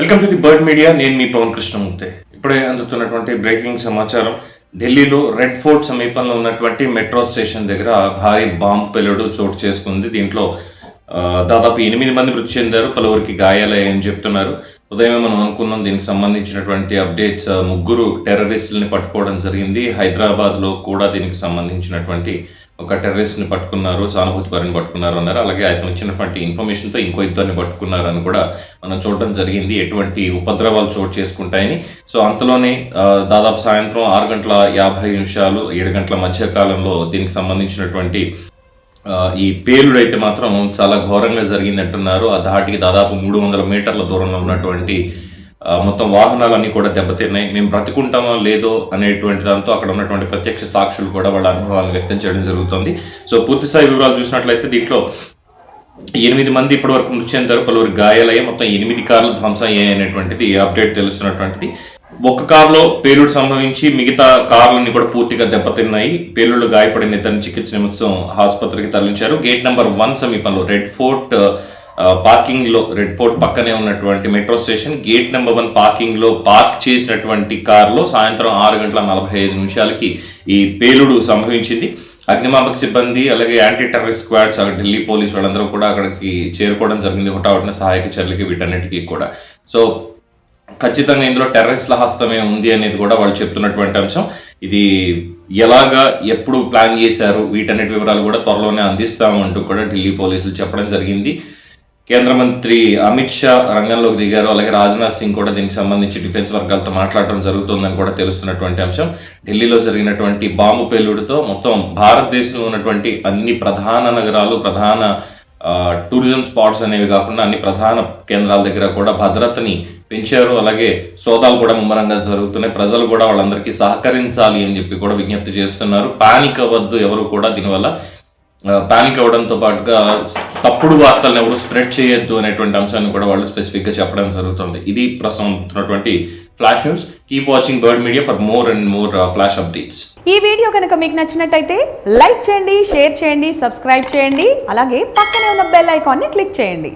Welcome to the bird media నేను మీ పవన్ కృష్ణమూర్తి. ఇప్పుడే అందుతున్నటువంటి బ్రేకింగ్ సమాచారం. ఢిల్లీలో రెడ్ ఫోర్ట్ సమీపంలో ఉన్నటువంటి మెట్రో స్టేషన్ దగ్గర భారీ బాంబు పెలుడు చోటు చేసుకుంది. దీంట్లో దాదాపు ఎనిమిది మంది మృతి చెందారు. పలువురికి గాయాలయ్యాయని చెప్తున్నారు. ఉదయమే మనం అనుకున్నాం దీనికి సంబంధించినటువంటి అప్డేట్స్ ముగ్గురు టెర్రరిస్టులని పట్టుకోవడం జరిగింది. హైదరాబాద్లో కూడా దీనికి సంబంధించినటువంటి ఒక టెర్రరిస్ట్ని పట్టుకున్నారు సానుభూతి పరిని పట్టుకున్నారు అన్నారు. అలాగే అతను ఇచ్చినటువంటి ఇన్ఫర్మేషన్తో ఇంకో ఇద్దరిని పట్టుకున్నారని కూడా మనం చూడడం జరిగింది. ఎటువంటి ఉపద్రవాలు చోటు చేసుకుంటాయని. సో అంతలోనే దాదాపు సాయంత్రం ఆరు గంటల యాభై నిమిషాలు ఏడు గంటల మధ్య కాలంలో దీనికి సంబంధించినటువంటి ఈ పేలుడు అయితే మాత్రం చాలా ఘోరంగా జరిగింది అంటున్నారు. ఆ ధాటికి దాదాపు మూడు వందల మీటర్ల దూరంలో ఉన్నటువంటి మొత్తం వాహనాలన్నీ కూడా దెబ్బతిన్నాయి. మేము బ్రతుకుంటామో లేదో అనేటువంటి దాంతో అక్కడ ఉన్నటువంటి ప్రత్యక్ష సాక్షులు కూడా వాళ్ళ అనుభవాలను వ్యక్తం చేయడం జరుగుతుంది. సో పూర్తిస్థాయి వివరాలు చూసినట్లయితే దీంట్లో ఎనిమిది మంది ఇప్పటి వరకు మృతి చెందారు. పలువురు గాయాలయ్యాయి. మొత్తం ఎనిమిది కార్లు ధ్వంసం అయ్యాయి అనేటువంటిది అప్డేట్ తెలుస్తున్నటువంటిది. ఒక్క కారులో పేలుడు సంభవించి మిగతా కార్లన్నీ కూడా పూర్తిగా దెబ్బతిన్నాయి. పేలుళ్ళు గాయపడిన ఇద్దరిని చికిత్స నిమిత్తం ఆసుపత్రికి తరలించారు. గేట్ నెంబర్ వన్ సమీపంలో రెడ్ ఫోర్ట్ పార్కింగ్లో పార్కింగ్లో రెడ్ ఫోర్ట్ పక్కనే ఉన్నటువంటి metro station. Gate number one పార్కింగ్లో park చేసినటువంటి కారులో సాయంత్రం ఆరు గంటల నలభై ఐదు నిమిషాలకి ఈ పేలుడు సంభవించింది. అగ్నిమాపక సిబ్బంది అలాగే యాంటీ టెర్రరిస్ట్ స్క్వాడ్స్ అక్కడ ఢిల్లీ పోలీస్ వాళ్ళందరూ కూడా అక్కడికి చేరుకోవడం జరిగింది. హుటాహుటిన సహాయక చర్యలకి వీటన్నిటికీ కూడా. సో ఖచ్చితంగా ఇందులో టెర్రరిస్ట్ల హస్తమే ఉంది అనేది కూడా వాళ్ళు చెప్తున్నటువంటి అంశం. ఇది ఎలాగా ఎప్పుడు ప్లాన్ చేశారు వీటన్నిటి వివరాలు కూడా త్వరలోనే అందిస్తామంటూ కూడా ఢిల్లీ పోలీసులు చెప్పడం జరిగింది. కేంద్ర మంత్రి అమిత్ షా రంగంలోకి దిగారు. అలాగే రాజ్నాథ్ సింగ్ కూడా దీనికి సంబంధించి డిఫెన్స్ వర్గాలతో మాట్లాడడం జరుగుతుందని కూడా తెలుస్తున్నటువంటి అంశం. ఢిల్లీలో జరిగినటువంటి బాంబు పేలుడుతో మొత్తం భారతదేశంలో ఉన్నటువంటి అన్ని ప్రధాన నగరాలు ప్రధాన టూరిజం స్పాట్స్ అనేవి కాకుండా అన్ని ప్రధాన కేంద్రాల దగ్గర కూడా భద్రతని పెంచారు. అలాగే సోదాలు కూడా ముమ్మరంగా జరుగుతున్నాయి. ప్రజలు కూడా వాళ్ళందరికీ సహకరించాలి అని చెప్పి కూడా విజ్ఞప్తి చేస్తున్నారు. పానిక్ అవ్వద్దు ఎవరు కూడా దీనివల్ల. పానిక్ అవ్వడంతో పాటుగా తప్పుడు వార్తలను ఎవరు స్ప్రెడ్ చేయొద్దు అనేటువంటి అంశాన్ని కూడా వాళ్ళు స్పెసిఫిక్గా చెప్పడం జరుగుతుంది. ఇది ప్రస్తుతం ఉన్నటువంటి flash news keep watching bird media for more and more flash updates ఈ వీడియో కనుక మీకు నచ్చినట్టయితే లైక్ చేయండి షేర్ చేయండి సబ్స్క్రైబ్ చేయండి. అలాగే పక్కనే ఉన్న బెల్ ఐకాన్ని క్లిక్ చేయండి.